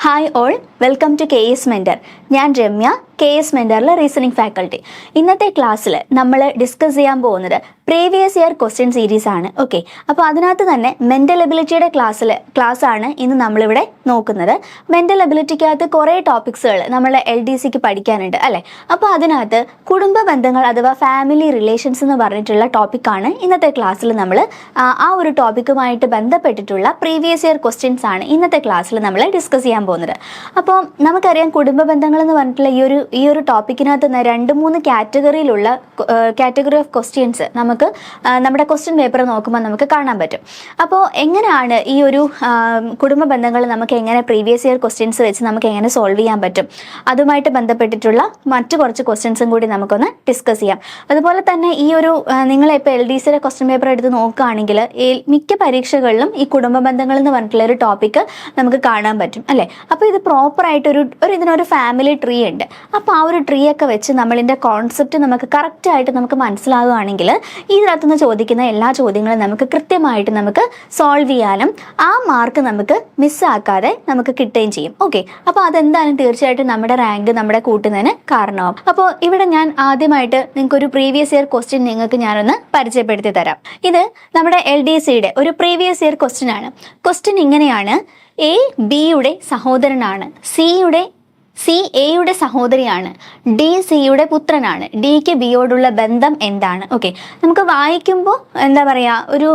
Hi all welcome to K S mentor ഞാൻ Ramya K S മെന്ററിലെ reasoning faculty ഇന്നത്തെ ക്ലാസ്സിൽ നമ്മൾ ഡിസ്കസ് ചെയ്യാൻ പോകുന്നത് പ്രീവിയസ് ഇയർ ക്വസ്റ്റ്യൻ സീരീസ് ആണ്. ഓക്കെ അപ്പോൾ അതിനകത്ത് തന്നെ മെന്റൽ എബിലിറ്റിയുടെ ക്ലാസ്സിൽ ക്ലാസ് ആണ് ഇന്ന് നമ്മളിവിടെ നോക്കുന്നത്. മെന്റൽ എബിലിറ്റിക്കകത്ത് കുറേ ടോപ്പിക്സുകൾ നമ്മൾ എൽ ഡി സിക്ക് പഠിക്കാനുണ്ട് അല്ലേ? അപ്പോൾ അതിനകത്ത് കുടുംബ ബന്ധങ്ങൾ അഥവാ ഫാമിലി റിലേഷൻസ് എന്ന് പറഞ്ഞിട്ടുള്ള ടോപ്പിക്കാണ് ഇന്നത്തെ ക്ലാസ്സിൽ നമ്മൾ ആ ഒരു ടോപ്പിക്കുമായിട്ട് ബന്ധപ്പെട്ടിട്ടുള്ള പ്രീവിയസ് ഇയർ ക്വസ്റ്റ്യൻസ് ആണ് ഇന്നത്തെ ക്ലാസ്സിൽ നമ്മൾ ഡിസ്കസ് ചെയ്യാൻ പോകുന്നത്. അപ്പോൾ നമുക്കറിയാം കുടുംബ ബന്ധങ്ങൾ എന്ന് പറഞ്ഞിട്ടുള്ള ഈ ഒരു ഈ ഒരു ടോപ്പിക്കിനകത്ത് നിന്ന് രണ്ട് മൂന്ന് കാറ്റഗറിയിലുള്ള കാറ്റഗറി ഓഫ് ക്വസ്റ്റ്യൻസ് നമുക്ക് നമ്മുടെ ക്വസ്റ്റ്യൻ പേപ്പർ നോക്കുമ്പോൾ നമുക്ക് കാണാൻ പറ്റും. അപ്പോൾ എങ്ങനെയാണ് ഈ ഒരു കുടുംബ ബന്ധങ്ങൾ നമുക്ക് എങ്ങനെ പ്രീവിയസ് ഇയർ ക്വസ്റ്റ്യൻസ് വെച്ച് നമുക്ക് എങ്ങനെ സോൾവ് ചെയ്യാൻ പറ്റും? അതുമായിട്ട് ബന്ധപ്പെട്ടിട്ടുള്ള മറ്റു കുറച്ച് ക്വസ്റ്റ്യൻസും കൂടി നമുക്കൊന്ന് ഡിസ്കസ് ചെയ്യാം. അതുപോലെ തന്നെ ഈ ഒരു നിങ്ങൾ ഇപ്പോൾ എൽ ഡി സിയുടെ ക്വസ്റ്റ്യൻ പേപ്പർ എടുത്ത് നോക്കുകയാണെങ്കിൽ മിക്ക പരീക്ഷകളിലും ഈ കുടുംബ ബന്ധങ്ങൾ എന്ന് പറഞ്ഞിട്ടുള്ള ഒരു ടോപ്പിക്ക് നമുക്ക് കാണാൻ പറ്റും അല്ലേ? അപ്പോൾ ഇത് പ്രോപ്പറായിട്ടൊരു ഒരു ഇതിനൊരു ഫാമിലി ട്രീ ഉണ്ട്. അപ്പോൾ ആ ഒരു ട്രീ ഒക്കെ വെച്ച് നമ്മളിന്റെ കോൺസെപ്റ്റ് നമുക്ക് കറക്റ്റായിട്ട് നമുക്ക് മനസ്സിലാവുകയാണെങ്കിൽ ഇതിനകത്തുനിന്ന് ചോദിക്കുന്ന എല്ലാ ചോദ്യങ്ങളും നമുക്ക് കൃത്യമായിട്ട് നമുക്ക് സോൾവ് ചെയ്യാനും ആ മാർക്ക് നമുക്ക് മിസ്സാക്കാതെ നമുക്ക് കിട്ടുകയും ചെയ്യും. ഓക്കെ അപ്പോൾ അതെന്തായാലും തീർച്ചയായിട്ടും നമ്മുടെ റാങ്ക് നമ്മുടെ കൂട്ടുന്നതിന് കാരണമാവും. അപ്പോൾ ഇവിടെ ഞാൻ ആദ്യമായിട്ട് നിങ്ങൾക്ക് ഒരു പ്രീവിയസ് ഇയർ ക്വസ്റ്റ്യൻ നിങ്ങൾക്ക് ഞാനൊന്ന് പരിചയപ്പെടുത്തി തരാം. ഇത് നമ്മുടെ എൽ ഡി സിയുടെ ഒരു പ്രീവിയസ് ഇയർ ക്വസ്റ്റ്യൻ ആണ്. ക്വസ്റ്റ്യൻ ഇങ്ങനെയാണ്. എ ബിയുടെ സഹോദരനാണ്. സിയുടെ സി എയുടെ സഹോദരിയാണ്. ഡി സിയുടെ പുത്രനാണ്. ഡിക്ക് ബിയോടുള്ള ബന്ധം എന്താണ്? ഓക്കെ നമുക്ക് വായിക്കുമ്പോൾ എന്താ പറയുക ഒരു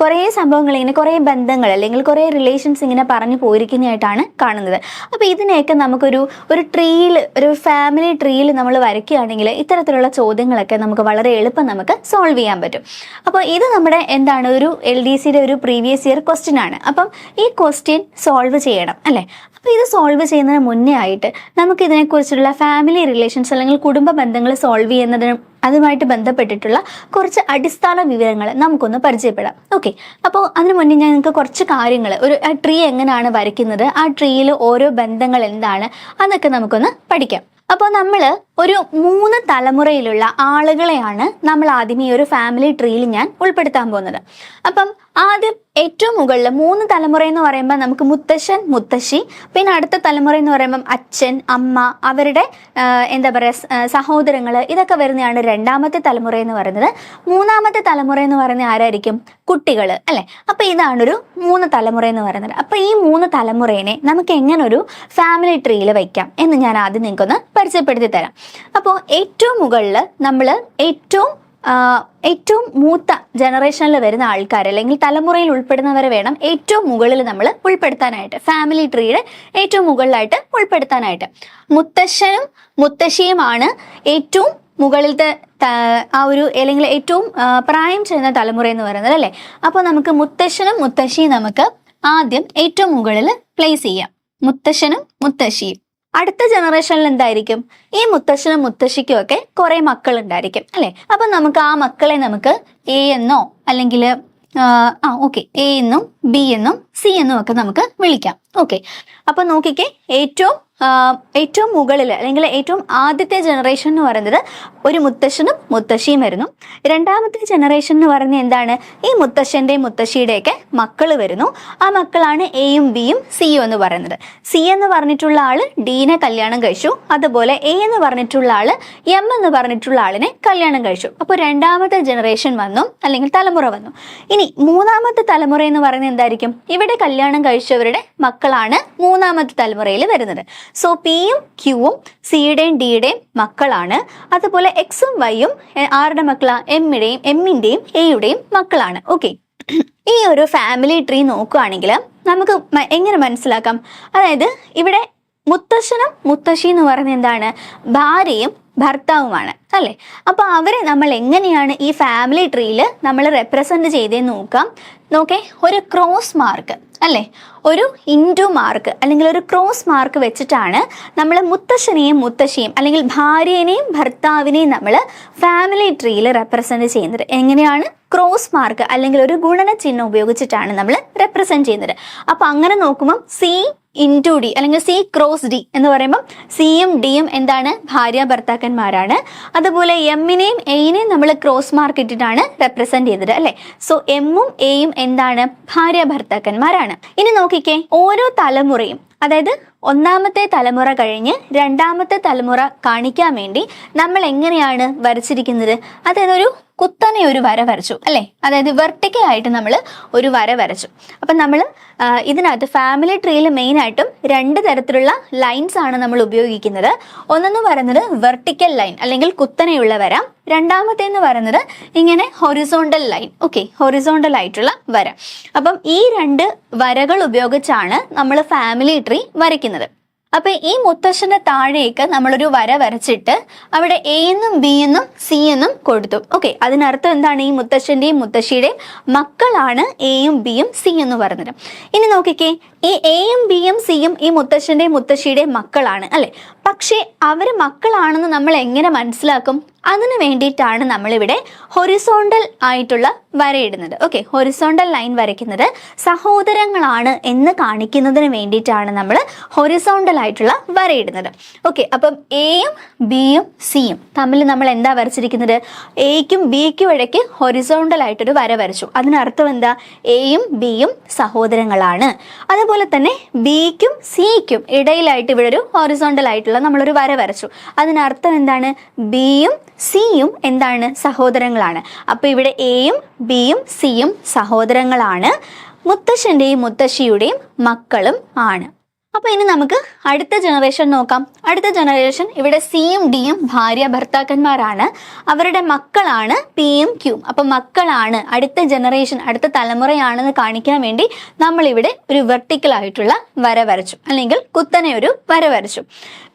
കുറേ സംഭവങ്ങൾ ഇങ്ങനെ കുറേ ബന്ധങ്ങൾ അല്ലെങ്കിൽ കുറേ റിലേഷൻസ് ഇങ്ങനെ പറഞ്ഞു പോയിരിക്കുന്നതായിട്ടാണ് കാണുന്നത്. അപ്പോൾ ഇതിനെയൊക്കെ നമുക്കൊരു ഒരു ട്രീയിൽ ഒരു ഫാമിലി ട്രീയിൽ നമ്മൾ വരയ്ക്കുകയാണെങ്കിൽ ഇത്തരത്തിലുള്ള ചോദ്യങ്ങളൊക്കെ നമുക്ക് വളരെ എളുപ്പം നമുക്ക് സോൾവ് ചെയ്യാൻ പറ്റും. അപ്പോൾ ഇത് നമ്മുടെ എന്താണ് ഒരു എൽ ഡി സിയുടെ ഒരു പ്രീവിയസ് ഇയർ ക്വസ്റ്റ്യൻ ആണ്. അപ്പം ഈ ക്വസ്റ്റ്യൻ സോൾവ് ചെയ്യണം അല്ലേ? അപ്പോൾ ഇത് സോൾവ് ചെയ്യുന്നതിന് മുന്നേ ആയിട്ട് നമുക്ക് ഇതിനെക്കുറിച്ചുള്ള ഫാമിലി റിലേഷൻസ് അല്ലെങ്കിൽ കുടുംബ ബന്ധങ്ങൾ സോൾവ് ചെയ്യുന്നതിന് അതുമായിട്ട് ബന്ധപ്പെട്ടിട്ടുള്ള കുറച്ച് അടിസ്ഥാന വിവരങ്ങൾ നമുക്കൊന്ന് പരിചയപ്പെടാം. ഓക്കെ അപ്പോൾ അതിനു മുന്നേ ഞാൻ നിങ്ങൾക്ക് കുറച്ച് കാര്യങ്ങൾ ഒരു ട്രീ എങ്ങനെയാണ് വരയ്ക്കുന്നത് ആ ട്രീയിൽ ഓരോ ബന്ധങ്ങൾ എന്താണ് അതൊക്കെ നമുക്കൊന്ന് പഠിക്കാം. അപ്പോൾ നമ്മൾ ഒരു മൂന്ന് തലമുറയിലുള്ള ആളുകളെയാണ് നമ്മൾ ആദ്യം ഈ ഒരു ഫാമിലി ട്രീയിൽ ഞാൻ ഉൾപ്പെടുത്താൻ പോകുന്നത്. അപ്പം ആദ്യം ഏറ്റവും മുകളിൽ മൂന്ന് തലമുറ എന്ന് പറയുമ്പോൾ നമുക്ക് മുത്തശ്ശൻ മുത്തശ്ശി പിന്നെ അടുത്ത തലമുറ എന്ന് പറയുമ്പം അച്ഛൻ അമ്മ അവരുടെ എന്താ പറയുക സഹോദരങ്ങൾ ഇതൊക്കെ വരുന്നതാണ് രണ്ടാമത്തെ തലമുറ എന്ന് പറയുന്നത്. മൂന്നാമത്തെ തലമുറ എന്ന് പറയുന്നത് ആരായിരിക്കും? കുട്ടികൾ അല്ലേ? അപ്പോൾ ഇതാണ് ഒരു മൂന്ന് തലമുറ എന്ന് പറയുന്നത്. അപ്പോൾ ഈ മൂന്ന് തലമുറയെ നമുക്ക് എങ്ങനെ ഒരു ഫാമിലി ട്രീയിൽ വയ്ക്കാം എന്ന് ഞാൻ ആദ്യം നിങ്ങൾക്കൊന്ന് പരിചയപ്പെടുത്തി തരാം. അപ്പോൾ ഏറ്റവും മുകളിൽ നമ്മൾ ഏറ്റവും ഏറ്റവും മൂത്ത ജനറേഷനിൽ വരുന്ന ആൾക്കാർ അല്ലെങ്കിൽ തലമുറയിൽ ഉൾപ്പെടുന്നവരെ വേണം ഏറ്റവും മുകളിൽ നമ്മൾ ഉൾപ്പെടുത്താനായിട്ട്. ഫാമിലി ട്രീയുടെ ഏറ്റവും മുകളിലായിട്ട് ഉൾപ്പെടുത്താനായിട്ട്. മുത്തശ്ശനും മുത്തശ്ശിയുമാണ് ഏറ്റവും മുകളിലത്തെ ആ ഒരു അല്ലെങ്കിൽ ഏറ്റവും പ്രായം ചെയ്യുന്ന തലമുറ എന്ന് പറയുന്നത് അല്ലേ? അപ്പോൾ നമുക്ക് മുത്തശ്ശനും മുത്തശ്ശിയും നമുക്ക് ആദ്യം ഏറ്റവും മുകളിൽ പ്ലേസ് ചെയ്യാം. മുത്തശ്ശനും മുത്തശ്ശിയും. അടുത്ത ജനറേഷനിൽ എന്തായിരിക്കും? ഈ മുത്തശ്ശനും മുത്തശ്ശിക്കും ഒക്കെ കുറെ മക്കൾ ഉണ്ടായിരിക്കും അല്ലെ? അപ്പൊ നമുക്ക് ആ മക്കളെ നമുക്ക് എ എന്നോ അല്ലെങ്കിൽ ആ ഓക്കെ എ എന്നും ബി എന്നും സി എന്നും ഒക്കെ നമുക്ക് വിളിക്കാം ഓക്കെ അപ്പൊ നോക്കിക്കേ ഏറ്റവും ഏറ്റവും മുകളിൽ അല്ലെങ്കിൽ ഏറ്റവും ആദ്യത്തെ ജനറേഷൻ എന്ന് പറയുന്നത് ഒരു മുത്തശ്ശനും മുത്തശ്ശിയും വരുന്നു. രണ്ടാമത്തെ ജനറേഷൻ എന്ന് പറയുന്നത് എന്താണ്? ഈ മുത്തശ്ശന്റെയും മുത്തശ്ശിയുടെയൊക്കെ മക്കൾ വരുന്നു. ആ മക്കളാണ് എയും ബിയും സിയും എന്ന് പറയുന്നത്. സി എന്ന് പറഞ്ഞിട്ടുള്ള ആൾ ഡീനെ കല്യാണം കഴിച്ചു. അതുപോലെ എ എന്ന് പറഞ്ഞിട്ടുള്ള ആൾ എം എന്ന് പറഞ്ഞിട്ടുള്ള ആളിനെ കല്യാണം കഴിച്ചു. അപ്പോൾ രണ്ടാമത്തെ ജനറേഷൻ വന്നു അല്ലെങ്കിൽ തലമുറ വന്നു. ഇനി മൂന്നാമത്തെ തലമുറ എന്ന് പറയുന്നത് എന്തായിരിക്കും? ഇവിടെ കല്യാണം കഴിച്ചവരുടെ മക്കളാണ് മൂന്നാമത്തെ തലമുറയിൽ വരുന്നത്. സോ പിയും ക്യൂവും സിയുടെയും ഡിയുടെയും മക്കളാണ്. അതുപോലെ എക്സും വൈയും ആരുടെ മക്കളാണ് എമ്മിടെയും എമ്മിന്റെയും എയുടെയും മക്കളാണ്. ഓക്കെ ഈ ഒരു ഫാമിലി ട്രീ നോക്കുകയാണെങ്കിൽ നമുക്ക് എങ്ങനെ മനസ്സിലാക്കാം? അതായത് ഇവിടെ മുത്തശ്ശനും മുത്തശ്ശി എന്ന് പറയുന്നത് എന്താണ്? ഭാര്യയും ഭർത്താവുമാണ് അല്ലേ? അപ്പോൾ അവരെ നമ്മൾ എങ്ങനെയാണ് ഈ ഫാമിലി ട്രീയിൽ നമ്മൾ റെപ്രസെന്റ് ചെയ്തേ നോക്കാം. നോക്കേ ഒരു ക്രോസ് മാർക്ക് അല്ലേ? ഒരു ഇൻഡു മാർക്ക് അല്ലെങ്കിൽ ഒരു ക്രോസ് മാർക്ക് വെച്ചിട്ടാണ് നമ്മൾ മുത്തശ്ശനെയും മുത്തശ്ശിയും അല്ലെങ്കിൽ ഭാര്യേനെയും ഭർത്താവിനെയും നമ്മൾ ഫാമിലി ട്രീയിൽ റെപ്രസെന്റ് ചെയ്യുന്നത്. എങ്ങനെയാണ്? ക്രോസ് മാർക്ക് അല്ലെങ്കിൽ ഒരു ഗുണന ചിഹ്നം ഉപയോഗിച്ചിട്ടാണ് നമ്മൾ റെപ്രസെന്റ് ചെയ്യുന്നത്. അപ്പോൾ അങ്ങനെ നോക്കുമ്പോൾ സി ഇന്റു ഡി അല്ലെങ്കിൽ സി ക്രോസ് ഡി എന്ന് പറയുമ്പോൾ സിയും ഡിയും എന്താണ്? ഭാര്യ ഭർത്താക്കന്മാരാണ്. അതുപോലെ എമ്മിനെയും എയിനെയും നമ്മൾ ക്രോസ് മാർക്ക് ഇട്ടിട്ടാണ് റെപ്രസെന്റ് ചെയ്തത് അല്ലേ? സോ എമ്മും എയും എന്താണ്? ഭാര്യ ഭർത്താക്കന്മാരാണ്. ഇനി നോക്കിക്കേ ഓരോ തലമുറയും അതായത് ഒന്നാമത്തെ തലമുറ കഴിഞ്ഞ് രണ്ടാമത്തെ തലമുറ കാണിക്കാൻ വേണ്ടി നമ്മൾ എങ്ങനെയാണ് വരച്ചിരിക്കുന്നത്? അതായത് ഒരു കുത്തനെ ഒരു വര വരച്ചു അല്ലേ? അതായത് വെർട്ടിക്കൽ ആയിട്ട് നമ്മൾ ഒരു വര വരച്ചു. അപ്പം നമ്മൾ ഇതിനകത്ത് ഫാമിലി ട്രീയിൽ മെയിനായിട്ടും രണ്ട് തരത്തിലുള്ള ലൈൻസ് ആണ് നമ്മൾ ഉപയോഗിക്കുന്നത്. ഒന്നെന്ന് പറയുന്നത് വെർട്ടിക്കൽ ലൈൻ അല്ലെങ്കിൽ കുത്തനെയുള്ള വര. രണ്ടാമത്തേന്ന് പറയുന്നത് ഇങ്ങനെ ഹൊറിസോണ്ടൽ ലൈൻ ഓക്കെ ഹൊറിസോണ്ടൽ ആയിട്ടുള്ള വര. അപ്പം ഈ രണ്ട് വരകൾ ഉപയോഗിച്ചാണ് നമ്മൾ ഫാമിലി ട്രീ വരയ്ക്കുന്നത്. അപ്പൊ ഈ മുത്തശ്ശന്റെ താഴേക്ക് നമ്മളൊരു വര വരച്ചിട്ട് അവിടെ എ എന്നും ബി എന്നും സി എന്നും കൊടുത്തു. ഓക്കെ അതിനർത്ഥം എന്താണ് ഈ മുത്തശ്ശന്റെയും മുത്തശ്ശിയുടെയും? മക്കളാണ് എയും ബിയും സി എന്ന് പറഞ്ഞത്. ഇനി നോക്കിക്കേ ഈ എയും ബിയും സിയും ഈ മുത്തശ്ശന്റെയും മുത്തശ്ശിയുടെയും മക്കളാണ് അല്ലെ? പക്ഷേ അവർ മക്കളാണെന്ന് നമ്മൾ എങ്ങനെ മനസ്സിലാക്കും? അതിനു വേണ്ടിയിട്ടാണ് നമ്മളിവിടെ ഹൊറിസോണ്ടൽ ആയിട്ടുള്ള വരയിടുന്നത്. ഓക്കെ ഹൊറിസോണ്ടൽ ലൈൻ വരയ്ക്കുന്നത് സഹോദരങ്ങളാണ് എന്ന് കാണിക്കുന്നതിന് വേണ്ടിയിട്ടാണ് നമ്മൾ ഹൊറിസോണ്ടൽ ആയിട്ടുള്ള വരയിടുന്നത്. ഓക്കെ അപ്പം എയും ബിയും സിയും തമ്മിൽ നമ്മൾ എന്താ വരച്ചിരിക്കുന്നത്? എയ്ക്കും ബിക്കും ഇടയ്ക്ക് ഹൊറിസോണ്ടൽ ആയിട്ടൊരു വര വരച്ചു. അതിനർത്ഥം എന്താ? എയും ബിയും സഹോദരങ്ങളാണ്. അതുപോലെ തന്നെ ബിക്കും സിക്കും ഇടയിലായിട്ട് ഇവിടെ ഒരു ഹൊറിസോണ്ടൽ ആയിട്ടുള്ള നമ്മളൊരു വര വരച്ചു. അതിനർത്ഥം എന്താണ്? ബിയും സിയും എന്താണ്? സഹോദരങ്ങളാണ്. അപ്പോൾ ഇവിടെ എയും ബിയും സിയും സഹോദരങ്ങളാണ്. മുത്തശ്ശന്റെയും മുത്തശ്ശിയുടെയും മക്കളും ആണ്. അപ്പോൾ ഇനി നമുക്ക് അടുത്ത ജനറേഷൻ നോക്കാം. അടുത്ത ജനറേഷൻ ഇവിടെ സിയും ഡിയും ഭാര്യ ഭർത്താക്കന്മാരാണ്. അവരുടെ മക്കളാണ് പിയും ക്യൂം അപ്പം മക്കളാണ് അടുത്ത ജനറേഷൻ അടുത്ത തലമുറയാണെന്ന് കാണിക്കാൻ വേണ്ടി നമ്മൾ ഇവിടെ ഒരു വെർട്ടിക്കൽ ആയിട്ടുള്ള വര വരച്ചു. അല്ലെങ്കിൽ കുത്തനെ ഒരു വര വരച്ചു.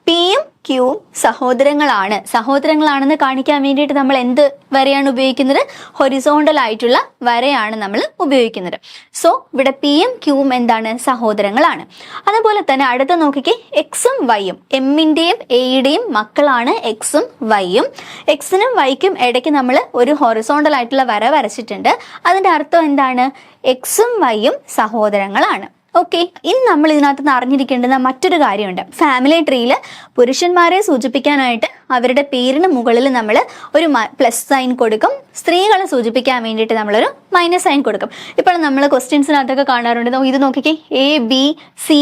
പിയും ക്യൂവും സഹോദരങ്ങളാണ്. സഹോദരങ്ങളാണെന്ന് കാണിക്കാൻ വേണ്ടിയിട്ട് നമ്മൾ എന്ത് വരെയാണ് ഉപയോഗിക്കുന്നത്? ഹൊറിസോണ്ടൽ ആയിട്ടുള്ള വരെയാണ് നമ്മൾ ഉപയോഗിക്കുന്നത്. സോ ഇവിടെ പിയും ക്യൂവും എന്താണ്? സഹോദരങ്ങളാണ്. അതുപോലെ തന്നെ അടുത്ത നോക്കിക്കേ എക്സും വൈയും എമ്മിന്റെയും എയുടെയും മക്കളാണ് എക്സും വൈയും എക്സിനും വൈക്കും ഇടയ്ക്ക് നമ്മൾ ഒരു ഹൊറിസോണ്ടൽ ആയിട്ടുള്ള വര വരച്ചിട്ടുണ്ട്. അതിന്റെ അർത്ഥം എന്താണ്? എക്സും വൈയും സഹോദരങ്ങളാണ്. ഓക്കെ ഇനി നമ്മൾ ഇതിനകത്ത് നിന്ന് അറിഞ്ഞിരിക്കേണ്ടുന്ന മറ്റൊരു കാര്യമുണ്ട്. ഫാമിലി ട്രീയിൽ പുരുഷന്മാരെ സൂചിപ്പിക്കാനായിട്ട് അവരുടെ പേരിന് മുകളിൽ നമ്മൾ ഒരു പ്ലസ് സൈൻ കൊടുക്കും. സ്ത്രീകളെ സൂചിപ്പിക്കാൻ വേണ്ടിയിട്ട് നമ്മളൊരു മൈനസ് സൈൻ കൊടുക്കും. ഇപ്പോൾ നമ്മൾ ക്വസ്റ്റ്യൻസിനകത്തൊക്കെ കാണാറുണ്ട്. ഇത് നോക്കിക്കേ. എ ബി സി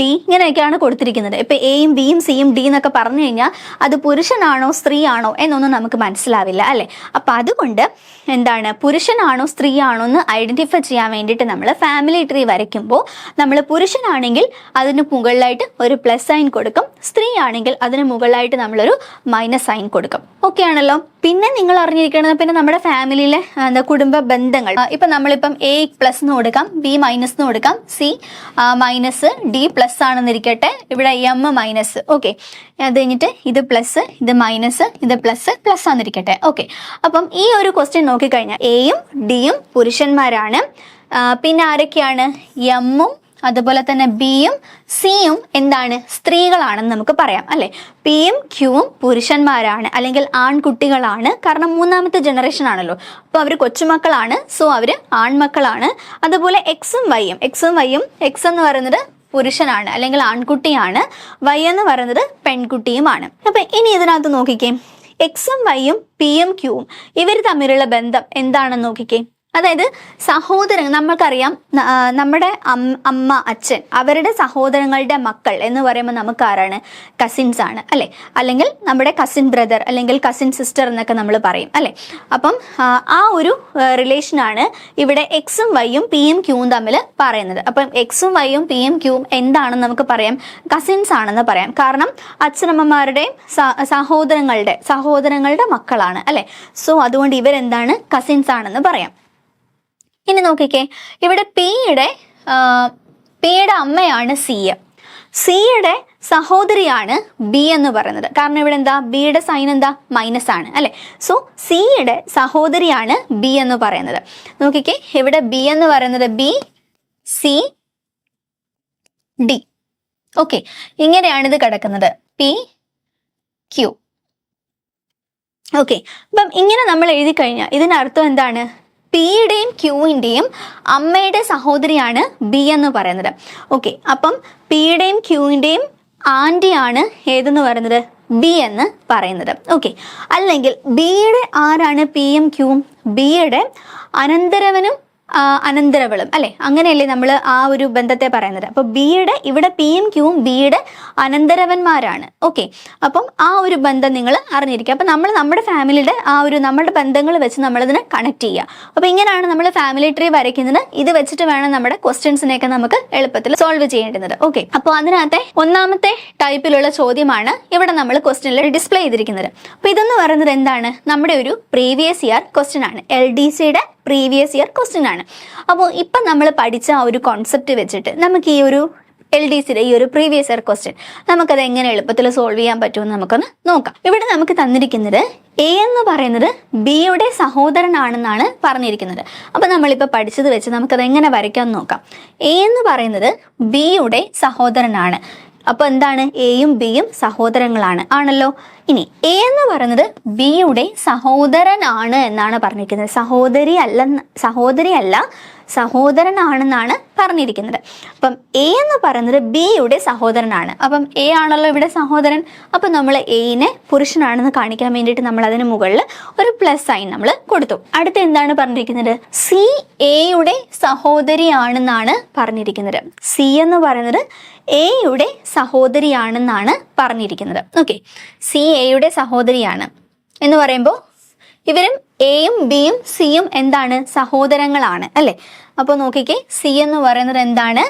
ഡി ഇങ്ങനെയൊക്കെയാണ് കൊടുത്തിരിക്കുന്നത്. ഇപ്പൊ എയും ബിയും സിയും ഡി എന്നൊക്കെ പറഞ്ഞു കഴിഞ്ഞാൽ അത് പുരുഷനാണോ സ്ത്രീയാണോ എന്നൊന്നും നമുക്ക് മനസ്സിലാവില്ല അല്ലെ? അപ്പൊ അതുകൊണ്ട് എന്താണ് പുരുഷനാണോ സ്ത്രീയാണോ എന്ന് ഐഡന്റിഫൈ ചെയ്യാൻ വേണ്ടിയിട്ട് നമ്മൾ ഫാമിലി ട്രീ വരയ്ക്കുമ്പോൾ നമ്മൾ പുരുഷനാണെങ്കിൽ അതിന് മുകളിലായിട്ട് ഒരു പ്ലസ് സൈൻ കൊടുക്കും. സ്ത്രീ ആണെങ്കിൽ അതിന് മുകളിലായിട്ട് നമ്മളൊരു മൈനസ് സൈൻ കൊടുക്കും. ഓക്കെ ആണല്ലോ? പിന്നെ നിങ്ങൾ അറിഞ്ഞിരിക്കുന്നത് പിന്നെ നമ്മുടെ ഫാമിലിയിലെ എന്താ കുടുംബ ബന്ധങ്ങൾ. ഇപ്പൊ നമ്മളിപ്പം എ പ്ലസ് എന്ന് കൊടുക്കാം ബി മൈനസ് എന്ന് കൊടുക്കാം സി മൈനസ് ഡി പ്ലസ് ആണെന്നിരിക്കട്ടെ. ഇവിടെ എം മൈനസ് ഓക്കെ അത് കഴിഞ്ഞിട്ട് ഇത് പ്ലസ് ഇത് മൈനസ് ഇത് പ്ലസ് പ്ലസ് ആണെന്നിരിക്കട്ടെ. ഓക്കെ അപ്പം ഈ ഒരു ക്വസ്റ്റ്യൻ നോക്കിക്കഴിഞ്ഞാൽ എയും ഡിയും പുരുഷന്മാരാണ്. പിന്നെ ആരൊക്കെയാണ്? എമ്മും അതുപോലെ തന്നെ ബിയും സിയും എന്താണ്? സ്ത്രീകളാണെന്ന് നമുക്ക് പറയാം അല്ലെ? പിയും ക്യൂവും പുരുഷന്മാരാണ് അല്ലെങ്കിൽ ആൺകുട്ടികളാണ്. കാരണം മൂന്നാമത്തെ ജനറേഷൻ ആണല്ലോ. അപ്പോൾ അവർ കൊച്ചുമക്കളാണ് സോ അവർ ആൺമക്കളാണ്. അതുപോലെ എക്സും വൈയും എക്സും വൈയും എക്സ് എന്ന് പറയുന്നത് പുരുഷനാണ് അല്ലെങ്കിൽ ആൺകുട്ടിയാണ്. വൈ എന്ന് പറയുന്നത് പെൺകുട്ടിയുമാണ്. അപ്പൊ ഇനി ഇതിനകത്ത് നോക്കിക്കേ. എക്സും വൈയും പി എം ക്യൂവും ഇവർ തമ്മിലുള്ള ബന്ധം എന്താണെന്ന് നോക്കിക്കേ. അതായത് സഹോദരൻ നമ്മൾക്കറിയാം നമ്മുടെ അമ്മ അച്ഛൻ അവരുടെ സഹോദരങ്ങളുടെ മക്കൾ എന്ന് പറയുമ്പോൾ നമുക്ക് ആരാണ് കസിൻസ് ആണ് അല്ലെ? അല്ലെങ്കിൽ നമ്മുടെ കസിൻ ബ്രദർ അല്ലെങ്കിൽ കസിൻ സിസ്റ്റർ എന്നൊക്കെ നമ്മൾ പറയും അല്ലെ? അപ്പം ആ, ഒരു ഒരു റിലേഷനാണ് ഇവിടെ എക്സും വൈയും പിയും ക്യൂവും തമ്മിൽ പറയുന്നത്. അപ്പം എക്സും വൈയും പിയും ക്യൂവും എന്താണെന്ന് നമുക്ക് പറയാം? കസിൻസ് ആണെന്ന് പറയാം. കാരണം അച്ഛനമ്മമാരുടെയും സഹോദരങ്ങളുടെ സഹോദരങ്ങളുടെ മക്കളാണ് അല്ലെ? സോ അതുകൊണ്ട് ഇവരെന്താണ് കസിൻസ് ആണെന്ന് പറയാം. ഇനി നോക്കിക്കേ. ഇവിടെ പിയുടെ പിയുടെ അമ്മയാണ് സി സിയുടെ സഹോദരിയാണ് ബി എന്ന് പറയുന്നത്. കാരണം ഇവിടെ എന്താ? ബിയുടെ സൈൻ എന്താ? മൈനസ് ആണ് അല്ലെ? സോ സിയുടെ സഹോദരിയാണ് ബി എന്ന് പറയുന്നത്. നോക്കിക്കേ ഇവിടെ ബി എന്ന് പറയുന്നത് ബി സി ഡി. ഓക്കെ ഇങ്ങനെയാണ് ഇത് കിടക്കുന്നത്. P Q. ഓക്കെ അപ്പം ഇങ്ങനെ നമ്മൾ എഴുതി കഴിഞ്ഞാൽ ഇതിനർത്ഥം എന്താണ്? പിയുടെയും ക്യൂവിന്റെയും അമ്മയുടെ സഹോദരിയാണ് ബി എന്ന് പറയുന്നത്. ഓക്കെ അപ്പം പിയുടെയും ക്യൂവിന്റെയും ആന്റിയാണ് ഏതെന്ന് പറയുന്നത്? ബി എന്ന് പറയുന്നത്. ഓക്കെ അല്ലെങ്കിൽ ബിയുടെ ആരാണ് പിയും ക്യൂവും? ബിയുടെ അനന്തരവനും അനന്തരവളും അല്ലെ? അങ്ങനെയല്ലേ നമ്മൾ ആ ഒരു ബന്ധത്തെ പറയുന്നത്. അപ്പോൾ ബിയുടെ ഇവിടെ പി പിയും ക്യൂവും ബിയുടെ അനന്തരവന്മാരാണ്. ഓക്കെ അപ്പം ആ ഒരു ബന്ധം നിങ്ങൾ അറിഞ്ഞിരിക്കുക. അപ്പം നമ്മൾ നമ്മുടെ ഫാമിലിയുടെ ആ ഒരു നമ്മുടെ ബന്ധങ്ങൾ വെച്ച് നമ്മളതിനെ കണക്ട് ചെയ്യുക. അപ്പോൾ ഇങ്ങനെയാണ് നമ്മൾ ഫാമിലി ട്രീ വരയ്ക്കുന്നത്. ഇത് വെച്ചിട്ട് വേണം നമ്മുടെ ക്വസ്റ്റ്യൻസിനെയൊക്കെ നമുക്ക് എളുപ്പത്തിൽ സോൾവ് ചെയ്യേണ്ടുന്നത് ഓക്കെ അപ്പോൾ അതിനകത്തെ ഒന്നാമത്തെ ടൈപ്പിലുള്ള ചോദ്യമാണ് ഇവിടെ നമ്മൾ ക്വസ്റ്റ്യനിൽ ഡിസ്പ്ലേ ചെയ്തിരിക്കുന്നത്. അപ്പോൾ ഇതെന്ന് പറയുന്നത് എന്താണ്? നമ്മുടെ ഒരു പ്രീവിയസ് ഇയർ ക്വസ്റ്റ്യൻ ആണ്. എൽ ഡി സിയുടെ പ്രീവിയസ് ഇയർ ക്വസ്റ്റ്യൻ ആണ്. അപ്പോൾ ഇപ്പം നമ്മൾ പഠിച്ച ആ ഒരു കോൺസെപ്റ്റ് വെച്ചിട്ട് നമുക്ക് ഈ ഒരു എൽ ഡി സിയുടെ ഈ ഒരു പ്രീവിയസ് ഇയർ ക്വസ്റ്റ്യൻ നമുക്കത് എങ്ങനെ എളുപ്പത്തിൽ സോൾവ് ചെയ്യാൻ പറ്റുമെന്ന് നമുക്കൊന്ന് നോക്കാം. ഇവിടെ നമുക്ക് തന്നിരിക്കുന്നത് എ എന്ന് പറയുന്നത് ബിയുടെ സഹോദരനാണെന്നാണ് പറഞ്ഞിരിക്കുന്നത്. അപ്പം നമ്മളിപ്പോൾ പഠിച്ചത് വെച്ച് നമുക്കത് എങ്ങനെ വരയ്ക്കാൻ നോക്കാം. എ എന്ന് പറയുന്നത് ബിയുടെ സഹോദരനാണ്. അപ്പോൾ എന്താണ്? എയും ബിയും സഹോദരങ്ങളാണ്. ആണല്ലോ? ഇനി എ എന്ന് പറയുന്നത് ബിയുടെ സഹോദരനാണ് എന്നാണ് പറഞ്ഞിരിക്കുന്നത്. സഹോദരി അല്ല സഹോദരി അല്ല സഹോദരനാണെന്നാണ് പറഞ്ഞിരിക്കുന്നത്. അപ്പം എ എന്ന് പറയുന്നത് ബിയുടെ സഹോദരനാണ്. അപ്പം എ ആണല്ലോ ഇവിടെ സഹോദരൻ. അപ്പം നമ്മൾ എയിനെ പുരുഷനാണെന്ന് കാണിക്കാൻ വേണ്ടിയിട്ട് നമ്മൾ അതിന് മുകളിൽ ഒരു പ്ലസ് സൈൻ നമ്മൾ കൊടുത്തു. അടുത്ത എന്താണ് പറഞ്ഞിരിക്കുന്നത്? സി എയുടെ സഹോദരിയാണെന്നാണ് പറഞ്ഞിരിക്കുന്നത്. സി എന്ന് പറയുന്നത് എയുടെ സഹോദരിയാണെന്നാണ് പറഞ്ഞിരിക്കുന്നത്. ഓക്കെ സി എയുടെ സഹോദരിയാണ്. എന്ന് പറയുമ്പോൾ ഇവരും എയും ബിയും സിയും എന്താണ്? സഹോദരങ്ങളാണ് അല്ലേ? അപ്പോൾ നോക്കിക്കേ സി എന്ന് പറയുന്നത് എന്താണ്?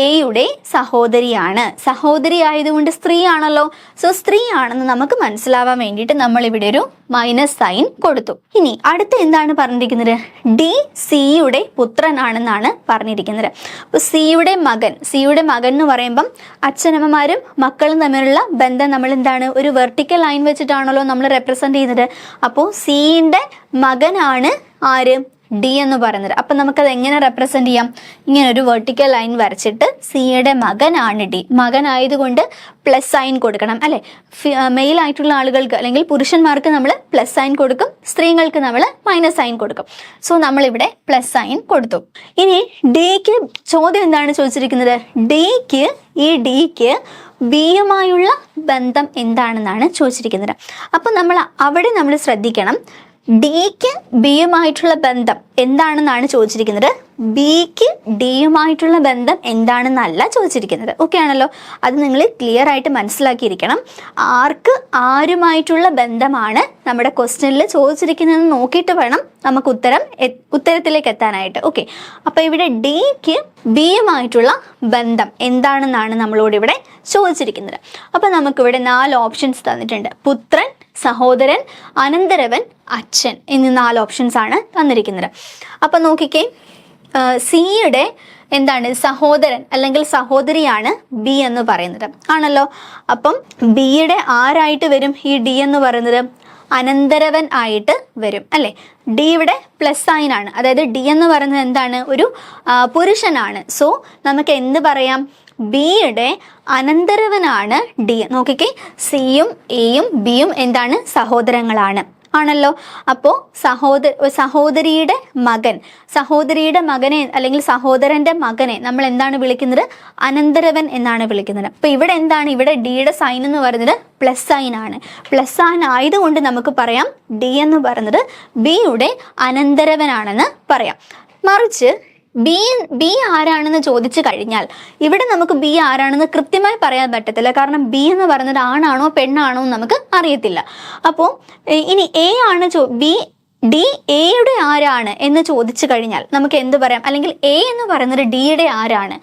എയുടെ സഹോദരിയാണ്. സഹോദരി ആയതുകൊണ്ട് സ്ത്രീ ആണല്ലോ സോ സ്ത്രീ ആണെന്ന് നമുക്ക് മനസ്സിലാവാൻ വേണ്ടിയിട്ട് നമ്മൾ ഇവിടെ ഒരു മൈനസ് സൈൻ കൊടുത്തു. ഇനി അടുത്ത എന്താണ് പറഞ്ഞിരിക്കുന്നത്? ഡി സിയുടെ പുത്രനാണെന്നാണ് പറഞ്ഞിരിക്കുന്നത്. അപ്പോൾ സിയുടെ മകൻ സിയുടെ മകൻ എന്ന് പറയുമ്പം അച്ഛനമ്മമാരും മക്കളും തമ്മിലുള്ള ബന്ധം നമ്മൾ എന്താണ്? ഒരു വെർട്ടിക്കൽ ലൈൻ വെച്ചിട്ടാണല്ലോ നമ്മൾ റെപ്രസെന്റ് ചെയ്യുന്നത്. അപ്പോൾ സിയുടെ മകനാണ് ആര്? ഡി എന്ന് പറയുന്നത്. അപ്പം നമുക്കത് എങ്ങനെ റെപ്രസെന്റ് ചെയ്യാം? ഇങ്ങനെ ഒരു വെർട്ടിക്കൽ ലൈൻ വരച്ചിട്ട് സിയുടെ മകനാണ് ഡി മകനായതുകൊണ്ട് പ്ലസ് സൈൻ കൊടുക്കണം അല്ലെ? മെയിൽ ആയിട്ടുള്ള ആളുകൾക്ക് അല്ലെങ്കിൽ പുരുഷന്മാർക്ക് നമ്മൾ പ്ലസ് സൈൻ കൊടുക്കും. സ്ത്രീകൾക്ക് നമ്മൾ മൈനസ് സൈൻ കൊടുക്കും. സോ നമ്മളിവിടെ പ്ലസ് സൈൻ കൊടുത്തു. ഇനി ഡിക്ക് ചോദ്യം എന്താണ് ചോദിച്ചിരിക്കുന്നത്? ഡിക്ക് ഈ ഡിക്ക് ബിയുമായുള്ള ബന്ധം എന്താണെന്നാണ് ചോദിച്ചിരിക്കുന്നത്. അപ്പോൾ നമ്മൾ അവിടെ നമ്മൾ ശ്രദ്ധിക്കണം. ഡിക്ക് ബിയുമായിട്ടുള്ള ബന്ധം എന്താണെന്നാണ് ചോദിച്ചിരിക്കുന്നത്? ബിക്ക് ഡിയുമായിട്ടുള്ള ബന്ധം എന്താണെന്നല്ല ചോദിച്ചിരിക്കുന്നത്. ഓക്കെ ആണല്ലോ? അത് നിങ്ങൾ ക്ലിയർ ആയിട്ട് മനസ്സിലാക്കിയിരിക്കണം. ആർക്ക് ആരുമായിട്ടുള്ള ബന്ധമാണ് നമ്മുടെ ക്വസ്റ്റ്യനിൽ ചോദിച്ചിരിക്കുന്നത് നോക്കിയിട്ട് വേണം നമുക്ക് ഉത്തരം ഉത്തരത്തിലേക്ക് എത്താനായിട്ട്. ഓക്കെ അപ്പോൾ ഇവിടെ ഡിക്ക് ബിയുമായിട്ടുള്ള ബന്ധം എന്താണെന്നാണ് നമ്മളോട് ഇവിടെ ചോദിച്ചിരിക്കുന്നത്. അപ്പോൾ നമുക്കിവിടെ നാല് ഓപ്ഷൻസ് തന്നിട്ടുണ്ട്. പുത്രൻ സഹോദരൻ അനന്തരവൻ അച്ഛൻ എന്നീ നാല് ഓപ്ഷൻസ് ആണ് തന്നിരിക്കുന്നത്. അപ്പം നോക്കിക്കേ. സിയുടെ എന്താണ് സഹോദരൻ അല്ലെങ്കിൽ സഹോദരിയാണ് ബി എന്ന് പറയുന്നത്. ആണല്ലോ? അപ്പം ബിയുടെ ആരായിട്ട് വരും? ഈ ഡി എന്ന് പറയുന്നത് അനന്തരവൻ ആയിട്ട് വരും അല്ലേ? ഡി ഇവിടെ പ്ലസ് സൈൻ ആണ്. അതായത് ഡി എന്ന് പറയുന്നത് എന്താണ്? ഒരു പുരുഷനാണ്. സോ നമുക്ക് എന്ത് പറയാം? ബിയുടെ അനന്തരവനാണ് ഡി നോക്കിക്കേ സിയും എയും ബിയും എന്താണ്? സഹോദരങ്ങളാണ്. ആണല്ലോ? അപ്പോൾ സഹോദര സഹോദരിയുടെ മകൻ. സഹോദരിയുടെ മകനെ അല്ലെങ്കിൽ സഹോദരന്റെ മകനെ നമ്മൾ എന്താണ് വിളിക്കുന്നത്? അനന്തരവൻ എന്നാണ് വിളിക്കുന്നത്. അപ്പോൾ ഇവിടെ എന്താണ്? ഇവിടെ ഡിയുടെ സൈൻ എന്ന് പറയുന്നത് പ്ലസ് സൈൻ ആണ്. പ്ലസ് സൈൻ ആയതുകൊണ്ട് നമുക്ക് പറയാം ഡി എന്ന് പറയുന്നത് ബിയുടെ അനന്തരവനാണെന്ന് പറയാം. മറിച്ച് ബി ബി ആരാണെന്ന് ചോദിച്ചു കഴിഞ്ഞാൽ ഇവിടെ നമുക്ക് ബി ആരാണെന്ന് കൃത്യമായി പറയാൻ പറ്റത്തില്ല. കാരണം ബി എന്ന് പറയുന്നത് ആണാണോ പെണ്ണാണോ എന്ന് നമുക്ക് അറിയത്തില്ല. അപ്പോൾ ഇനി എ ആണ് ചോ ബി ഡി എയുടെ ആരാണ് എന്ന് ചോദിച്ചു കഴിഞ്ഞാൽ നമുക്ക് എന്ത് പറയാം? അല്ലെങ്കിൽ എ എന്ന് പറയുന്നത് ഡിയുടെ ആരാണ്?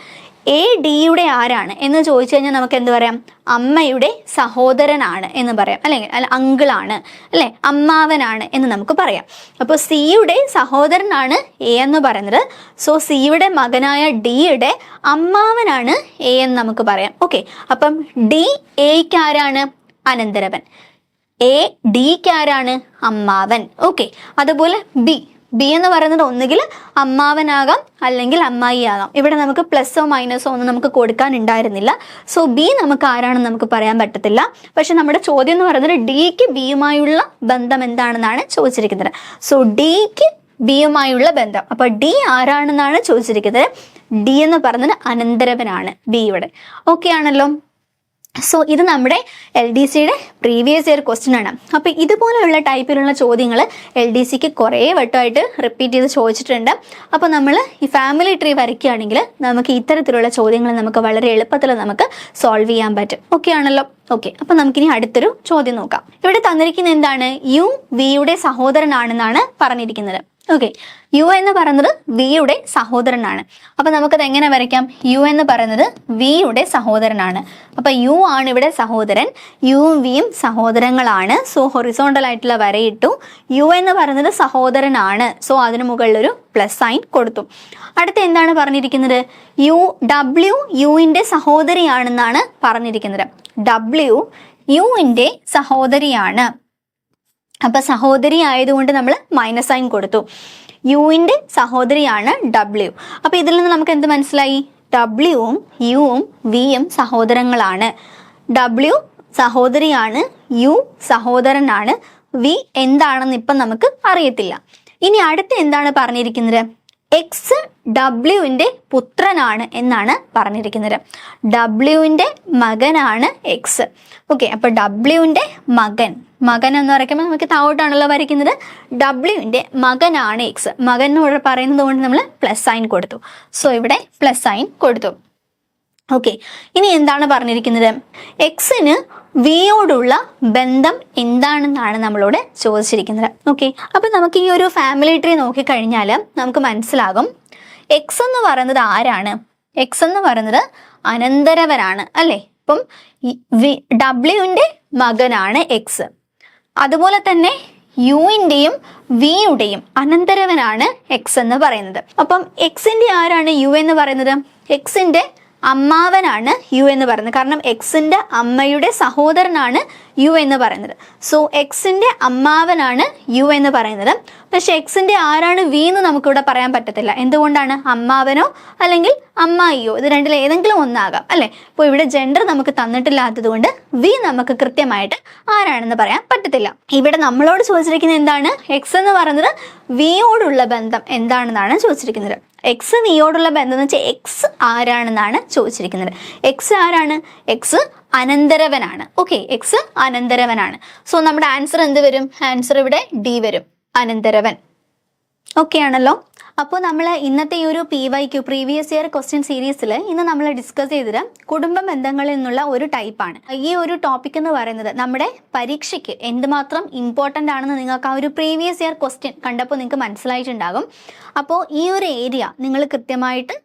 എ ഡിയുടെ ആരാണ് എന്ന് ചോദിച്ചു കഴിഞ്ഞാൽ നമുക്ക് എന്ത് പറയാം? അമ്മയുടെ സഹോദരനാണ് എന്ന് പറയാം. അല്ലെങ്കിൽ അല്ല അങ്കിളാണ്. അല്ലെ? അമ്മാവനാണ് എന്ന് നമുക്ക് പറയാം. അപ്പോൾ സിയുടെ സഹോദരനാണ് എ എന്ന് പറയുന്നത്. സോ സിയുടെ മകനായ ഡിയുടെ അമ്മാവനാണ് എ എന്ന് നമുക്ക് പറയാം. ഓക്കെ അപ്പം ഡി എക്ക് ആരാണ്? അനന്തരവൻ. എ ഡിക്ക് ആരാണ്? അമ്മാവൻ. ഓക്കെ അതുപോലെ ബി ബി എന്ന് പറയുന്നത് ഒന്നുകിൽ അമ്മാവനാകാം അല്ലെങ്കിൽ അമ്മായി ആകാം ഇവിടെ നമുക്ക് പ്ലസ്സോ മൈനസോ ഒന്നും നമുക്ക് കൊടുക്കാൻ ഉണ്ടായിരുന്നില്ല. സോ ബി നമുക്ക് ആരാണെന്ന് നമുക്ക് പറയാൻ പറ്റത്തില്ല. പക്ഷെ നമ്മുടെ ചോദ്യം എന്ന് പറയുന്നത് ഡിക്ക് ബിയുമായുള്ള ബന്ധം എന്താണെന്നാണ് ചോദിച്ചിരിക്കുന്നത്. സോ ഡിക്ക് ബിയുമായുള്ള ബന്ധം. അപ്പൊ ഡി ആരാണെന്നാണ് ചോദിച്ചിരിക്കുന്നത്? ഡി എന്ന് പറയുന്നത് അനന്തരവനാണ് ബിയുടെ ഓക്കെ ആണല്ലോ? സോ ഇത് നമ്മുടെ എൽ ഡി സിയുടെ പ്രീവിയസ് ഇയർ ക്വസ്റ്റ്യൻ ആണ്. അപ്പോൾ ഇതുപോലെയുള്ള ടൈപ്പിലുള്ള ചോദ്യങ്ങൾ എൽ ഡി സിക്ക് കുറേ വട്ടമായിട്ട് റിപ്പീറ്റ് ചെയ്ത് ചോദിച്ചിട്ടുണ്ട്. അപ്പോൾ നമ്മൾ ഈ ഫാമിലി ട്രീ വരയ്ക്കുകയാണെങ്കിൽ നമുക്ക് ഇത്തരത്തിലുള്ള ചോദ്യങ്ങൾ നമുക്ക് വളരെ എളുപ്പത്തിൽ നമുക്ക് സോൾവ് ചെയ്യാൻ പറ്റും. ഓക്കെ ആണല്ലോ? ഓക്കെ അപ്പോൾ നമുക്കിനി അടുത്തൊരു ചോദ്യം നോക്കാം. ഇവിടെ തന്നിരിക്കുന്ന എന്താണ്? യു വിയുടെ സഹോദരനാണെന്നാണ് പറഞ്ഞിരിക്കുന്നത്. ഓക്കെ യു എന്ന് പറയുന്നത് വിയുടെ സഹോദരനാണ്. അപ്പൊ നമുക്കത് എങ്ങനെ വരയ്ക്കാം? യു എന്ന് പറയുന്നത് വിയുടെ സഹോദരനാണ്. അപ്പൊ യു ആണ് ഇവിടെ സഹോദരൻ. യുവും വിയും സഹോദരങ്ങളാണ്. സോ ഹൊറിസോണ്ടൽ ആയിട്ടുള്ള വരയിട്ടു. യു എന്ന് പറയുന്നത് സഹോദരനാണ്. സോ അതിന് മുകളിലൊരു പ്ലസ് സൈൻ കൊടുത്തു. അടുത്ത എന്താണ് പറഞ്ഞിരിക്കുന്നത്? യു ഡബ്ല്യു യുവിന്റെ സഹോദരിയാണെന്നാണ് പറഞ്ഞിരിക്കുന്നത്. ഡബ്ല്യു യുവിന്റെ സഹോദരിയാണ്. അപ്പൊ സഹോദരി ആയതുകൊണ്ട് നമ്മൾ മൈനസ് സൈൻ കൊടുത്തു. യുവിന്റെ സഹോദരിയാണ് ഡബ്ല്യു അപ്പൊ ഇതിൽ നിന്ന് നമുക്ക് എന്ത് മനസ്സിലായി? ഡബ്ല്യുവും യുവും വിയും സഹോദരങ്ങളാണ്. ഡബ്ല്യു സഹോദരിയാണ് യു സഹോദരനാണ് വി എന്താണെന്ന് ഇപ്പം നമുക്ക് അറിയത്തില്ല. ഇനി അടുത്ത് എന്താണ് പറഞ്ഞിരിക്കുന്നത്? എക്സ് ഡബ്ല്യുവിന്റെ പുത്രനാണ് എന്നാണ് പറഞ്ഞിരിക്കുന്നത്. ഡബ്ല്യുവിന്റെ മകനാണ് എക്സ് ഓക്കെ അപ്പോൾ ഡബ്ല്യുവിന്റെ മകൻ. മകൻ എന്ന് പറയുമ്പോൾ നമുക്ക് താഴോട്ടാണല്ലോ വരയ്ക്കുന്നത്. ഡബ്ല്യുവിന്റെ മകനാണ് എക്സ് മകൻ എന്ന് പറയുന്നത് കൊണ്ട് നമ്മൾ പ്ലസ് സൈൻ കൊടുത്തു. സോ ഇവിടെ പ്ലസ് സൈൻ കൊടുത്തു. ഓക്കെ ഇനി എന്താണ് പറഞ്ഞിരിക്കുന്നത്? എക്സിന് വിയോടുള്ള ബന്ധം എന്താണെന്നാണ് നമ്മളോട് ചോദിച്ചിരിക്കുന്നത്. ഓക്കെ അപ്പം നമുക്ക് ഈ ഒരു ഫാമിലി ട്രീ നോക്കിക്കഴിഞ്ഞാൽ നമുക്ക് മനസ്സിലാകും. എക്സ് എന്ന് പറയുന്നത് ആരാണ്? എക്സ് എന്ന് പറയുന്നത് അനന്തരവരാണ്. അല്ലേ? ഇപ്പം ഡബ്ല്യുവിന്റെ മകനാണ് എക്സ് അതുപോലെ തന്നെ യുവിന്റെയും വിയുടെയും അനന്തരവനാണ് എക്സ് എന്ന് പറയുന്നത്. അപ്പം എക്സിന്റെ ആരാണ് യു എന്ന് പറയുന്നത്? എക്സിന്റെ അമ്മാവനാണ് യു എന്ന് പറയുന്നത്. കാരണം എക്സിന്റെ അമ്മയുടെ സഹോദരനാണ് യു എന്ന് പറയുന്നത്. സോ എക്സിന്റെ അമ്മാവനാണ് യു എന്ന് പറയുന്നത്. പക്ഷെ എക്സിന്റെ ആരാണ് വി എന്ന് നമുക്കിവിടെ പറയാൻ പറ്റത്തില്ല. എന്തുകൊണ്ടാണ്? അമ്മാവനോ അല്ലെങ്കിൽ അമ്മായിയോ? ഇത് രണ്ടിൽ ഏതെങ്കിലും ഒന്നാകാം അല്ലേ? അപ്പോൾ ഇവിടെ ജെൻഡർ നമുക്ക് തന്നിട്ടില്ലാത്തത് കൊണ്ട് വി നമുക്ക് കൃത്യമായിട്ട് ആരാണെന്ന് പറയാൻ പറ്റത്തില്ല. ഇവിടെ നമ്മളോട് ചോദിച്ചിരിക്കുന്നത് എന്താണ്? എക്സ് എന്ന് പറയുന്നത് വിയോടുള്ള ബന്ധം എന്താണെന്നാണ് ചോദിച്ചിരിക്കുന്നത്. എക്സ് നീയോടുള്ള ബന്ധം എന്ന് വെച്ചാൽ എക്സ് ആരാണെന്നാണ് ചോദിച്ചിരിക്കുന്നത്. എക്സ് ആരാണ്? എക്സ് അനന്തരവനാണ്. ഓക്കെ എക്സ് അനന്തരവനാണ്. സോ നമ്മുടെ ആൻസർ എന്ത് വരും? ആൻസർ ഇവിടെ ഡി വരും. അനന്തരവൻ. ഓക്കെ ആണല്ലോ. അപ്പോൾ നമ്മൾ ഇന്നത്തെ ഈ ഒരു P Y Q previous year question സീരീസിൽ ഇന്ന് നമ്മൾ ഡിസ്കസ് ചെയ്തത് കുടുംബ ബന്ധങ്ങളിൽ നിന്നുള്ള ഒരു ടൈപ്പാണ് ഈ ഒരു ടോപ്പിക് എന്ന് പറയുന്നത് നമ്മുടെ പരീക്ഷയ്ക്ക് എന്തുമാത്രം ഇമ്പോർട്ടന്റ് ആണെന്ന് നിങ്ങൾക്ക് ആ ഒരു പ്രീവിയസ് ഇയർ ക്വസ്റ്റ്യൻ കണ്ടപ്പോൾ നിങ്ങൾക്ക് മനസ്സിലായിട്ടുണ്ടാകും. അപ്പോൾ ഈ ഒരു ഏരിയ നിങ്ങൾ കൃത്യമായിട്ട്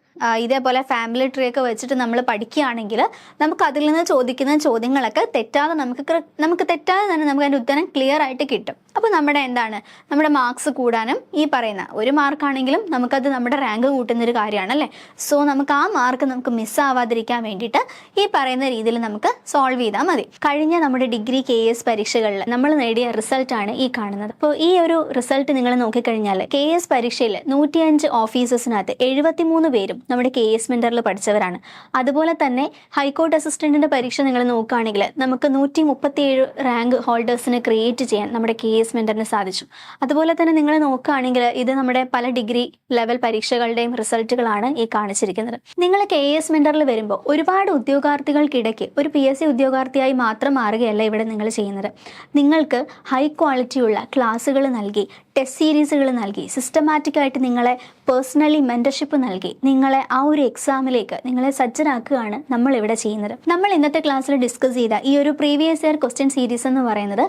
ഇതേപോലെ ഫാമിലി ട്രീ ഒക്കെ വെച്ചിട്ട് നമ്മൾ പഠിക്കുകയാണെങ്കിൽ നമുക്ക് അതിൽ നിന്ന് ചോദിക്കുന്ന ചോദ്യങ്ങളൊക്കെ തെറ്റാതെ നമുക്ക് നമുക്ക് തെറ്റാതെ തന്നെ നമുക്ക് അതിന്റെ ഉത്തരം ക്ലിയർ ആയിട്ട് കിട്ടും. അപ്പോൾ നമ്മുടെ എന്താണ്? നമ്മുടെ മാർക്സ് കൂടാനും ഈ പറയുന്ന ഒരു മാർക്കാണെങ്കിലും നമുക്കത് നമ്മുടെ റാങ്ക് കൂട്ടുന്നൊരു കാര്യമാണ് അല്ലേ സോ നമുക്ക് ആ മാർക്ക് നമുക്ക് മിസ്സാവാതിരിക്കാൻ വേണ്ടിയിട്ട് ഈ പറയുന്ന രീതിയിൽ നമുക്ക് സോൾവ് ചെയ്താൽ മതി. കഴിഞ്ഞ നമ്മുടെ ഡിഗ്രി കെ എസ് പരീക്ഷകളിൽ നമ്മൾ നേടിയ റിസൾട്ടാണ് ഈ കാണുന്നത്. അപ്പോൾ ഈ ഒരു റിസൾട്ട് നിങ്ങൾ നോക്കിക്കഴിഞ്ഞാൽ കെ എസ് പരീക്ഷയിൽ നൂറ്റിയഞ്ച് ഓഫീസേഴ്സിനകത്ത് എഴുപത്തിമൂന്ന് പേരും നമ്മുടെ കെ എസ് മെന്ററിൽ പഠിച്ചവരാണ്. അതുപോലെ തന്നെ ഹൈക്കോർട്ട് അസിസ്റ്റന്റിന്റെ പരീക്ഷ നിങ്ങൾ നോക്കുകയാണെങ്കിൽ നമുക്ക് നൂറ്റി മുപ്പത്തിയേഴ് റാങ്ക് ഹോൾഡേഴ്സിനെ ക്രിയേറ്റ് ചെയ്യാൻ നമ്മുടെ കെ എസ് മെന്ററിന് സാധിച്ചു. അതുപോലെ തന്നെ നിങ്ങൾ നോക്കുകയാണെങ്കിൽ ഇത് നമ്മുടെ പല ഡിഗ്രി ലെവൽ പരീക്ഷകളുടെയും റിസൾട്ടുകളാണ് ഈ കാണിച്ചിരിക്കുന്നത്. നിങ്ങൾ കെ എസ് മെന്ററിൽ വരുമ്പോൾ ഒരുപാട് ഉദ്യോഗാർത്ഥികൾക്കിടയ്ക്ക് ഒരു പി എസ് സി ഉദ്യോഗാർത്ഥിയായി മാത്രം മാറുകയല്ല ഇവിടെ നിങ്ങൾ ചെയ്യുന്നത്. നിങ്ങൾക്ക് ഹൈ ക്വാളിറ്റിയുള്ള ക്ലാസ്സുകൾ നൽകി ടെസ്റ്റ് സീരീസുകൾ നൽകി സിസ്റ്റമാറ്റിക് ആയിട്ട് നിങ്ങളെ പേഴ്സണലി മെന്റർഷിപ്പ് നൽകി നിങ്ങളെ ആ ഒരു എക്സാമിലേക്ക് നിങ്ങളെ സജ്ജരാക്കുകയാണ് നമ്മൾ ഇവിടെ ചെയ്യുന്നത്. നമ്മൾ ഇന്നത്തെ ക്ലാസ്സിൽ ഡിസ്കസ് ചെയ്ത ഈ ഒരു പ്രീവിയസ് ഇയർ ക്വസ്റ്റ്യൻ സീരീസ് എന്ന് പറയുന്നത്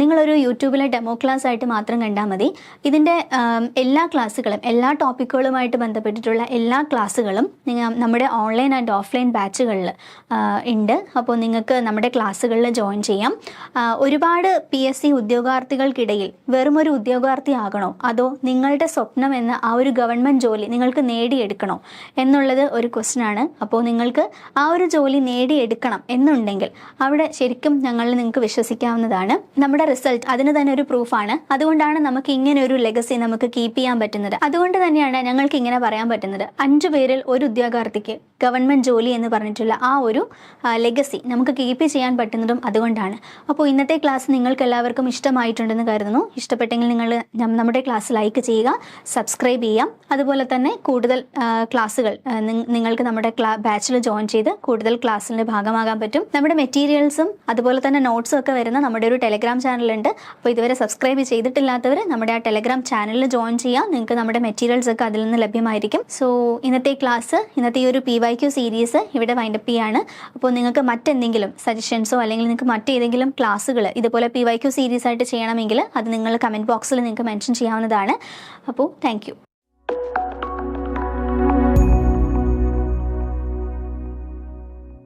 നിങ്ങളൊരു യൂട്യൂബിലെ ഡെമോ ക്ലാസ് ആയിട്ട് മാത്രം കണ്ടാൽ മതി. ഇതിന്റെ എല്ലാ ക്ലാസ്സുകളും എല്ലാ ടോപ്പിക്കുകളുമായിട്ട് ബന്ധപ്പെട്ടിട്ടുള്ള എല്ലാ ക്ലാസ്സുകളും നിങ്ങൾ നമ്മുടെ ഓൺലൈൻ ആൻഡ് ഓഫ്ലൈൻ ബാച്ചുകളിൽ ഉണ്ട്. അപ്പോൾ നിങ്ങൾക്ക് നമ്മുടെ ക്ലാസ്സുകളിൽ ജോയിൻ ചെയ്യാം. ഒരുപാട് പി എസ് സി ഉദ്യോഗാർത്ഥികൾക്കിടയിൽ വെറും ഒരു ഉദ്യോഗാർത്ഥിയാകണോ അതോ നിങ്ങളുടെ സ്വപ്നം എന്ന ആ ഒരു ഗവൺമെന്റ് ജോലി നിങ്ങൾക്ക് നേടിയെടുക്കണോ? എന്നുള്ളത് ഒരു ക്വസ്റ്റ്യൻ ആണ്. അപ്പോൾ നിങ്ങൾക്ക് ആ ഒരു ജോലി നേടിയെടുക്കണം എന്നുണ്ടെങ്കിൽ അവിടെ ശരിക്കും ഞങ്ങൾ നിങ്ങൾക്ക് വിശ്വസിക്കാവുന്നതാണ്. നമ്മുടെ റിസൾട്ട് അതിന് തന്നെ ഒരു പ്രൂഫാണ്. അതുകൊണ്ടാണ് നമുക്ക് ഇങ്ങനെ ഒരു ലെഗസി നമുക്ക് കീപ്പ് ചെയ്യാൻ പറ്റുന്നത്. അതുകൊണ്ട് തന്നെയാണ് ഞങ്ങൾക്ക് ഇങ്ങനെ പറയാൻ പറ്റുന്നത്. അഞ്ചു പേരിൽ ഒരു ഉദ്യോഗാർത്ഥിക്ക് ഗവൺമെന്റ് ജോലി എന്ന് പറഞ്ഞിട്ടുള്ള ആ ഒരു ലെഗസി നമുക്ക് കീപ്പ് ചെയ്യാൻ പറ്റുന്നതും അതുകൊണ്ടാണ്. അപ്പോൾ ഇന്നത്തെ ക്ലാസ് നിങ്ങൾക്ക് എല്ലാവർക്കും ഇഷ്ടമായിട്ടുണ്ടെന്ന് കരുതുന്നു. ഇഷ്ടപ്പെട്ടെങ്കിൽ നിങ്ങൾ നമ്മുടെ ക്ലാസ് ലൈക്ക് ചെയ്യുക സബ്സ്ക്രൈബ് ചെയ്യാം. അതുപോലെ തന്നെ കൂടുതൽ ക്ലാസ്സുകൾ നിങ്ങൾക്ക് നമ്മുടെ ബാച്ചിൽ ജോയിൻ ചെയ്ത് കൂടുതൽ ക്ലാസ്സിന്റെ ഭാഗമാകാൻ പറ്റും. നമ്മുടെ മെറ്റീരിയൽസും അതുപോലെ തന്നെ നോട്ട്സും ഒക്കെ വരുന്ന നമ്മുടെ ഒരു ടെലിഗ്രാം ചാനലുണ്ട് അപ്പോൾ ഇതുവരെ സബ്സ്ക്രൈബ് ചെയ്തിട്ടില്ലാത്തവർ നമ്മുടെ ആ ടെലഗ്രാം ചാനലിൽ ജോയിൻ ചെയ്യാം. നിങ്ങൾക്ക് നമ്മുടെ മെറ്റീരിയൽസ് ഒക്കെ അതിൽ നിന്ന് ലഭ്യമായിരിക്കും. സോ ഇന്നത്തെ ക്ലാസ് ഇന്നത്തെ ഈ ഒരു പി വൈ ക്യു സീരീസ് ഇവിടെ വൈൻഡപ്പ് ചെയ്യാണ്. അപ്പോൾ നിങ്ങൾക്ക് മറ്റെന്തെങ്കിലും സജഷൻസോ അല്ലെങ്കിൽ നിങ്ങൾക്ക് മറ്റേതെങ്കിലും ക്ലാസ്സുകൾ ഇതുപോലെ പി വൈ ക്യു സീരീസ് ആയിട്ട് ചെയ്യണമെങ്കിൽ അത് നിങ്ങൾ കമന്റ് ബോക്സിൽ നിങ്ങൾക്ക് മെൻഷൻ ചെയ്യാവുന്നതാണ്. അപ്പോൾ താങ്ക്